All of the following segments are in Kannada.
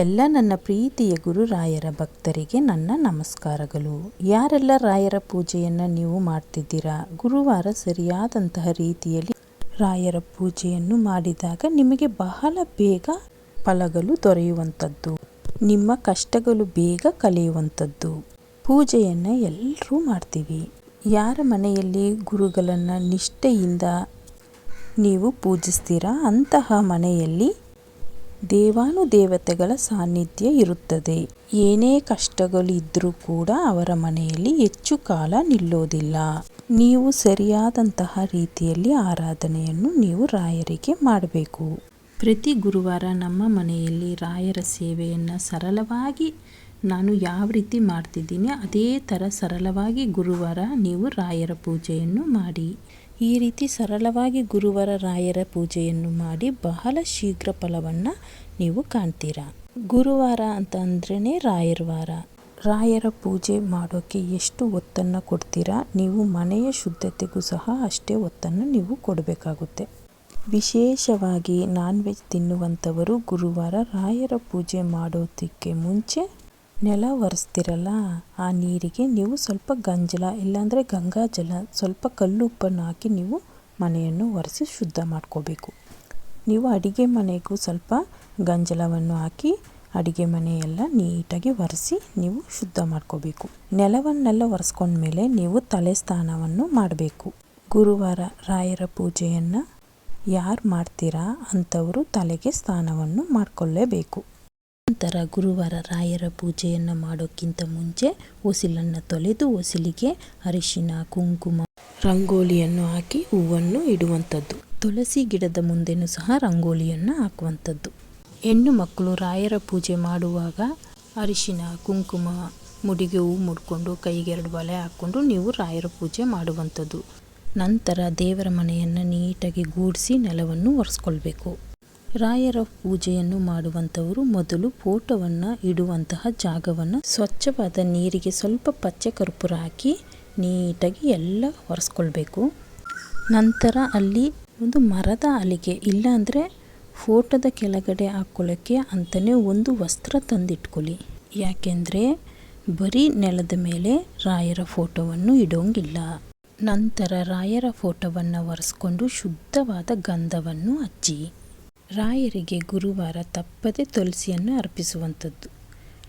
ಎಲ್ಲ ನನ್ನ ಪ್ರೀತಿಯ ಗುರುರಾಯರ ಭಕ್ತರಿಗೆ ನನ್ನ ನಮಸ್ಕಾರಗಳು. ಯಾರೆಲ್ಲ ರಾಯರ ಪೂಜೆಯನ್ನು ನೀವು ಮಾಡ್ತಿದ್ದೀರಾ? ಗುರುವಾರ ಸರಿಯಾದಂತಹ ರೀತಿಯಲ್ಲಿ ರಾಯರ ಪೂಜೆಯನ್ನು ಮಾಡಿದಾಗ ನಿಮಗೆ ಬಹಳ ಬೇಗ ಫಲಗಳು ದೊರೆಯುವಂಥದ್ದು. ನಿಮ್ಮ ಕಷ್ಟಗಳು ಬೇಗ ಕಲಿಯುವಂಥದ್ದು ಪೂಜೆಯನ್ನು ಎಲ್ಲರೂ ಮಾಡ್ತೀವಿ. ಯಾರ ಮನೆಯಲ್ಲಿ ಗುರುಗಳನ್ನು ನಿಷ್ಠೆಯಿಂದ ನೀವು ಪೂಜಿಸ್ತೀರಾ? ಅಂತಹ ಮನೆಯಲ್ಲಿ ದೇವಾನುದೇವತೆಗಳ ಸಾನ್ನಿಧ್ಯ ಇರುತ್ತದೆ. ಏನೇ ಕಷ್ಟಗಳು ಇದ್ದರೂ ಕೂಡ ಅವರ ಮನೆಯಲ್ಲಿ ಹೆಚ್ಚು ಕಾಲ ನಿಲ್ಲೋದಿಲ್ಲ. ನೀವು ಸರಿಯಾದಂತಹ ರೀತಿಯಲ್ಲಿ ಆರಾಧನೆಯನ್ನು ನೀವು ರಾಯರಿಗೆ ಮಾಡಬೇಕು. ಪ್ರತಿ ಗುರುವಾರ ನಮ್ಮ ಮನೆಯಲ್ಲಿ ರಾಯರ ಸೇವೆಯನ್ನು ಸರಳವಾಗಿ ನಾನು ಯಾವ ರೀತಿ ಮಾಡ್ತಿದ್ದೀನಿ, ಅದೇ ಥರ ಸರಳವಾಗಿ ಗುರುವಾರ ನೀವು ರಾಯರ ಪೂಜೆಯನ್ನು ಮಾಡಿ. ಈ ರೀತಿ ಸರಳವಾಗಿ ಗುರುವಾರ ರಾಯರ ಪೂಜೆಯನ್ನು ಮಾಡಿ ಬಹಳ ಶೀಘ್ರ ಫಲವನ್ನು ನೀವು ಕಾಣ್ತೀರಾ. ಗುರುವಾರ ಅಂತ ಅಂದ್ರೇ ರಾಯರ ವಾರ. ರಾಯರ ಪೂಜೆ ಮಾಡೋಕ್ಕೆ ಎಷ್ಟು ಒತ್ತನ್ನು ಕೊಡ್ತೀರಾ? ನೀವು ಮನೆಯ ಶುದ್ಧತೆಗೂ ಸಹ ಅಷ್ಟೇ ಒತ್ತನ್ನು ನೀವು ಕೊಡಬೇಕಾಗುತ್ತೆ. ವಿಶೇಷವಾಗಿ ನಾನ್ ವೆಜ್ ತಿನ್ನುವಂಥವರು ಗುರುವಾರ ರಾಯರ ಪೂಜೆ ಮಾಡೋದಕ್ಕೆ ಮುಂಚೆ ನೆಲ ಒರೆಸ್ತಿರಲ್ಲ, ಆ ನೀರಿಗೆ ನೀವು ಸ್ವಲ್ಪ ಗಂಜಲ, ಇಲ್ಲಾಂದರೆ ಗಂಗಾಜಲ ಸ್ವಲ್ಪ ಕಲ್ಲುಪ್ಪನ್ನು ಹಾಕಿ ನೀವು ಮನೆಯನ್ನು ಒರೆಸಿ ಶುದ್ಧ ಮಾಡ್ಕೋಬೇಕು. ನೀವು ಅಡಿಗೆ ಮನೆಗೂ ಸ್ವಲ್ಪ ಗಂಜಲವನ್ನು ಹಾಕಿ ಅಡಿಗೆ ಮನೆಯೆಲ್ಲ ನೀಟಾಗಿ ಒರೆಸಿ ನೀವು ಶುದ್ಧ ಮಾಡ್ಕೋಬೇಕು. ನೆಲವನ್ನೆಲ್ಲ ಒರೆಸ್ಕೊಂಡ್ಮೇಲೆ ನೀವು ತಲೆ ಸ್ನಾನವನ್ನು ಮಾಡಬೇಕು. ಗುರುವಾರ ರಾಯರ ಪೂಜೆಯನ್ನು ಯಾರು ಮಾಡ್ತೀರಾ ಅಂಥವರು ತಲೆಗೆ ಸ್ನಾನವನ್ನು ಮಾಡಿಕೊಳ್ಳೇಬೇಕು ನಂತರ ಗುರುವಾರ ರಾಯರ ಪೂಜೆಯನ್ನು ಮಾಡೋಕ್ಕಿಂತ ಮುಂಚೆ ಹೊಸಿಲನ್ನು ತೊಳೆದು ಹೊಸಿಲಿಗೆ ಅರಿಶಿನ, ಕುಂಕುಮ, ರಂಗೋಲಿಯನ್ನು ಹಾಕಿ ಹೂವನ್ನು ಇಡುವಂಥದ್ದು. ತುಳಸಿ ಗಿಡದ ಮುಂದೆನೂ ಸಹ ರಂಗೋಲಿಯನ್ನು ಹಾಕುವಂಥದ್ದು. ಹೆಣ್ಣು ಮಕ್ಕಳು ರಾಯರ ಪೂಜೆ ಮಾಡುವಾಗ ಅರಿಶಿನ, ಕುಂಕುಮ, ಮುಡಿಗೆ ಹೂ ಮುಡ್ಕೊಂಡು ಕೈಗೆ ಎರಡು ಬಳೆ ಹಾಕ್ಕೊಂಡು ನೀವು ರಾಯರ ಪೂಜೆ ಮಾಡುವಂಥದ್ದು. ನಂತರ ದೇವರ ಮನೆಯನ್ನು ನೀಟಾಗಿ ಗೂಡಿಸಿ ನೆಲವನ್ನು ಒರೆಸ್ಕೊಳ್ಬೇಕು. ರಾಯರ ಪೂಜೆಯನ್ನು ಮಾಡುವಂಥವರು ಮೊದಲು ಫೋಟೋವನ್ನು ಇಡುವಂತಹ ಜಾಗವನ್ನು ಸ್ವಚ್ಛವಾದ ನೀರಿಗೆ ಸ್ವಲ್ಪ ಪಚ್ಚೆ ಕರ್ಪೂರ ಹಾಕಿ ನೀಟಾಗಿ ಎಲ್ಲ ಒರೆಸ್ಕೊಳ್ಬೇಕು. ನಂತರ ಅಲ್ಲಿ ಒಂದು ಮರದ ಅಲಿಗೆ, ಇಲ್ಲಾಂದರೆ ಫೋಟೋದ ಕೆಳಗಡೆ ಹಾಕ್ಕೊಳ್ಳೋಕ್ಕೆ ಅಂತಲೇ ಒಂದು ವಸ್ತ್ರ ತಂದಿಟ್ಕೊಳ್ಳಿ. ಯಾಕೆಂದರೆ ಬರೀ ನೆಲದ ಮೇಲೆ ರಾಯರ ಫೋಟೋವನ್ನು ಇಡೋಂಗಿಲ್ಲ. ನಂತರ ರಾಯರ ಫೋಟೋವನ್ನು ಒರೆಸ್ಕೊಂಡು ಶುದ್ಧವಾದ ಗಂಧವನ್ನು ಹಚ್ಚಿ. ರಾಯರಿಗೆ ಗುರುವಾರ ತಪ್ಪದೆ ತುಳಸಿಯನ್ನು ಅರ್ಪಿಸುವಂಥದ್ದು.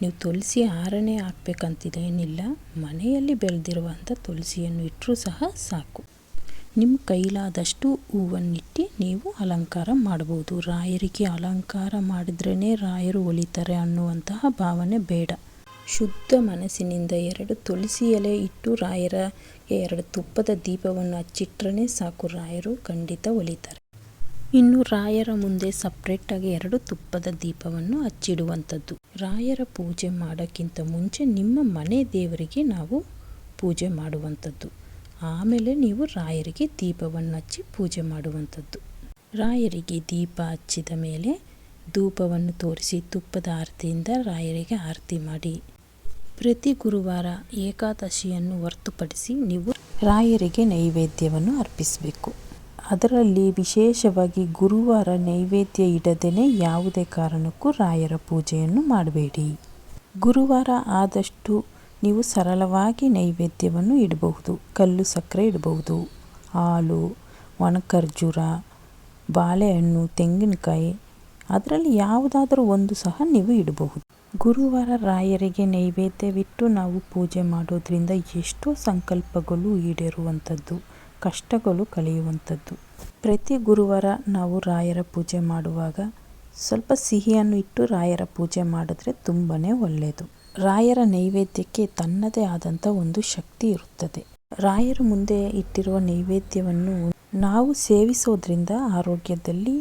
ನೀವು ತುಳಸಿ ಆರನೇ ಹಾಕ್ಬೇಕಂತಿದೇನಿಲ್ಲ ಮನೆಯಲ್ಲಿ ಬೆಳೆದಿರುವಂಥ ತುಳಸಿಯನ್ನು ಇಟ್ಟರೂ ಸಹ ಸಾಕು. ನಿಮ್ಮ ಕೈಲಾದಷ್ಟು ಹೂವನ್ನಿಟ್ಟು ನೀವು ಅಲಂಕಾರ ಮಾಡ್ಬೋದು. ರಾಯರಿಗೆ ಅಲಂಕಾರ ಮಾಡಿದ್ರೇ ರಾಯರು ಒಲಿತಾರೆ ಅನ್ನುವಂತಹ ಭಾವನೆ ಬೇಡ. ಶುದ್ಧ ಮನಸ್ಸಿನಿಂದ ಎರಡು ತುಳಸಿ ಎಲೆ ಇಟ್ಟು ರಾಯರ ಎರಡು ತುಪ್ಪದ ದೀಪವನ್ನು ಹಚ್ಚಿಟ್ರೇ ಸಾಕು. ರಾಯರು ಖಂಡಿತ ಒಲಿತಾರೆ ಇನ್ನು ರಾಯರ ಮುಂದೆ ಸಪ್ರೇಟಾಗಿ ಎರಡು ತುಪ್ಪದ ದೀಪವನ್ನು ಹಚ್ಚಿಡುವಂಥದ್ದು. ರಾಯರ ಪೂಜೆ ಮಾಡೋಕ್ಕಿಂತ ಮುಂಚೆ ನಿಮ್ಮ ಮನೆ ದೇವರಿಗೆ ನಾವು ಪೂಜೆ ಮಾಡುವಂಥದ್ದು. ಆಮೇಲೆ ನೀವು ರಾಯರಿಗೆ ದೀಪವನ್ನು ಹಚ್ಚಿ ಪೂಜೆ ಮಾಡುವಂಥದ್ದು. ರಾಯರಿಗೆ ದೀಪ ಹಚ್ಚಿದ ಮೇಲೆ ಧೂಪವನ್ನು ತೋರಿಸಿ ತುಪ್ಪದ ಆರತಿಯಿಂದ ರಾಯರಿಗೆ ಆರತಿ ಮಾಡಿ. ಪ್ರತಿ ಗುರುವಾರ ಏಕಾದಶಿಯನ್ನು ಹೊರತುಪಡಿಸಿ ನೀವು ರಾಯರಿಗೆ ನೈವೇದ್ಯವನ್ನು ಅರ್ಪಿಸಬೇಕು. ಅದರಲ್ಲಿ ವಿಶೇಷವಾಗಿ ಗುರುವಾರ ನೈವೇದ್ಯ ಇಡದೇ ಯಾವುದೇ ಕಾರಣಕ್ಕೂ ರಾಯರ ಪೂಜೆಯನ್ನು ಮಾಡಬೇಡಿ. ಗುರುವಾರ ಆದಷ್ಟು ನೀವು ಸರಳವಾಗಿ ನೈವೇದ್ಯವನ್ನು ಇಡಬಹುದು, ಕಲ್ಲು ಸಕ್ಕರೆ ಇಡಬಹುದು, ಹಾಲು, ಒಣಖರ್ಜೂರ, ಬಾಳೆಹಣ್ಣು, ತೆಂಗಿನಕಾಯಿ, ಅದರಲ್ಲಿ ಯಾವುದಾದರೂ ಒಂದು ಸಹ ನೀವು ಇಡಬಹುದು. ಗುರುವಾರ ರಾಯರಿಗೆ ನೈವೇದ್ಯವಿಟ್ಟು ನಾವು ಪೂಜೆ ಮಾಡೋದ್ರಿಂದ ಎಷ್ಟೋ ಸಂಕಲ್ಪಗಳು ಈಡೇರುವಂಥದ್ದು. ಕಷ್ಟಗಳು ಕಳೆಯುವಂಥದ್ದು. ಪ್ರತಿ ಗುರುವಾರ ನಾವು ರಾಯರ ಪೂಜೆ ಮಾಡುವಾಗ ಸ್ವಲ್ಪ ಸಿಹಿಯನ್ನು ಇಟ್ಟು ರಾಯರ ಪೂಜೆ ಮಾಡಿದ್ರೆ ತುಂಬಾ ಒಳ್ಳೆಯದು. ರಾಯರ ನೈವೇದ್ಯಕ್ಕೆ ತನ್ನದೇ ಆದಂಥ ಒಂದು ಶಕ್ತಿ ಇರುತ್ತದೆ. ರಾಯರ ಮುಂದೆ ಇಟ್ಟಿರುವ ನೈವೇದ್ಯವನ್ನು ನಾವು ಸೇವಿಸೋದ್ರಿಂದ ಆರೋಗ್ಯದಲ್ಲಿ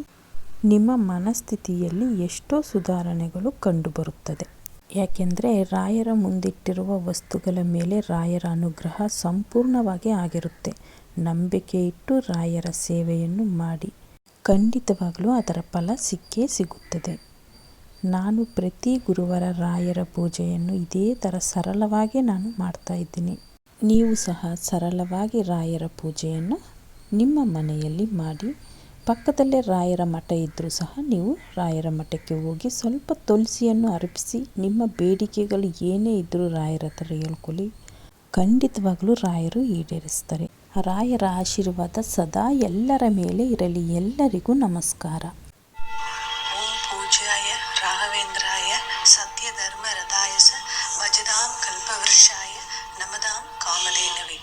ನಿಮ್ಮ ಮನಸ್ಥಿತಿಯಲ್ಲಿ ಎಷ್ಟೋ ಸುಧಾರಣೆಗಳು ಕಂಡುಬರುತ್ತದೆ. ಯಾಕೆಂದರೆ ರಾಯರ ಮುಂದಿಟ್ಟಿರುವ ವಸ್ತುಗಳ ಮೇಲೆ ರಾಯರ ಅನುಗ್ರಹ ಸಂಪೂರ್ಣವಾಗಿ ಆಗಿರುತ್ತೆ. ನಂಬಿಕೆ ಇಟ್ಟು ರಾಯರ ಸೇವೆಯನ್ನು ಮಾಡಿ. ಖಂಡಿತವಾಗಲೂ ಅದರ ಫಲ ಸಿಕ್ಕೇ ಸಿಗುತ್ತದೆ. ನಾನು ಪ್ರತಿ ಗುರುವಾರ ರಾಯರ ಪೂಜೆಯನ್ನು ಇದೇ ಥರ ಸರಳವಾಗಿ ನಾನು ಮಾಡ್ತಾ ಇದ್ದೀನಿ. ನೀವು ಸಹ ಸರಳವಾಗಿ ರಾಯರ ಪೂಜೆಯನ್ನು ನಿಮ್ಮ ಮನೆಯಲ್ಲಿ ಮಾಡಿ. ಪಕ್ಕದಲ್ಲೇ ರಾಯರ ಮಠ ಇದ್ದರೂ ಸಹ ನೀವು ರಾಯರ ಮಠಕ್ಕೆ ಹೋಗಿ ಸ್ವಲ್ಪ ತುಳಸಿಯನ್ನು ಅರ್ಪಿಸಿ, ನಿಮ್ಮ ಬೇಡಿಕೆಗಳು ಏನೇ ಇದ್ದರೂ ರಾಯರ ಹತ್ರ ಹೇಳ್ಕೊಳ್ಳಿ. ಖಂಡಿತವಾಗಲೂ ರಾಯರು ಈಡೇರಿಸ್ತಾರೆ. ರಾಯರ ಆಶೀರ್ವಾದ ಸದಾ ಎಲ್ಲರ ಮೇಲೆ ಇರಲಿ ಎಲ್ಲರಿಗೂ ನಮಸ್ಕಾರ ಓಂ ಪೂಜ್ಯಾಯ ರಾಘವೇಂದ್ರಾಯ ಸತ್ಯಧರ್ಮರಥಾಯ ಸ ಭಜದಾಂ ಕಲ್ಪವೃಕ್ಷಾಯ ನಮದಾಂ ಕಾಮಧೇನವೇ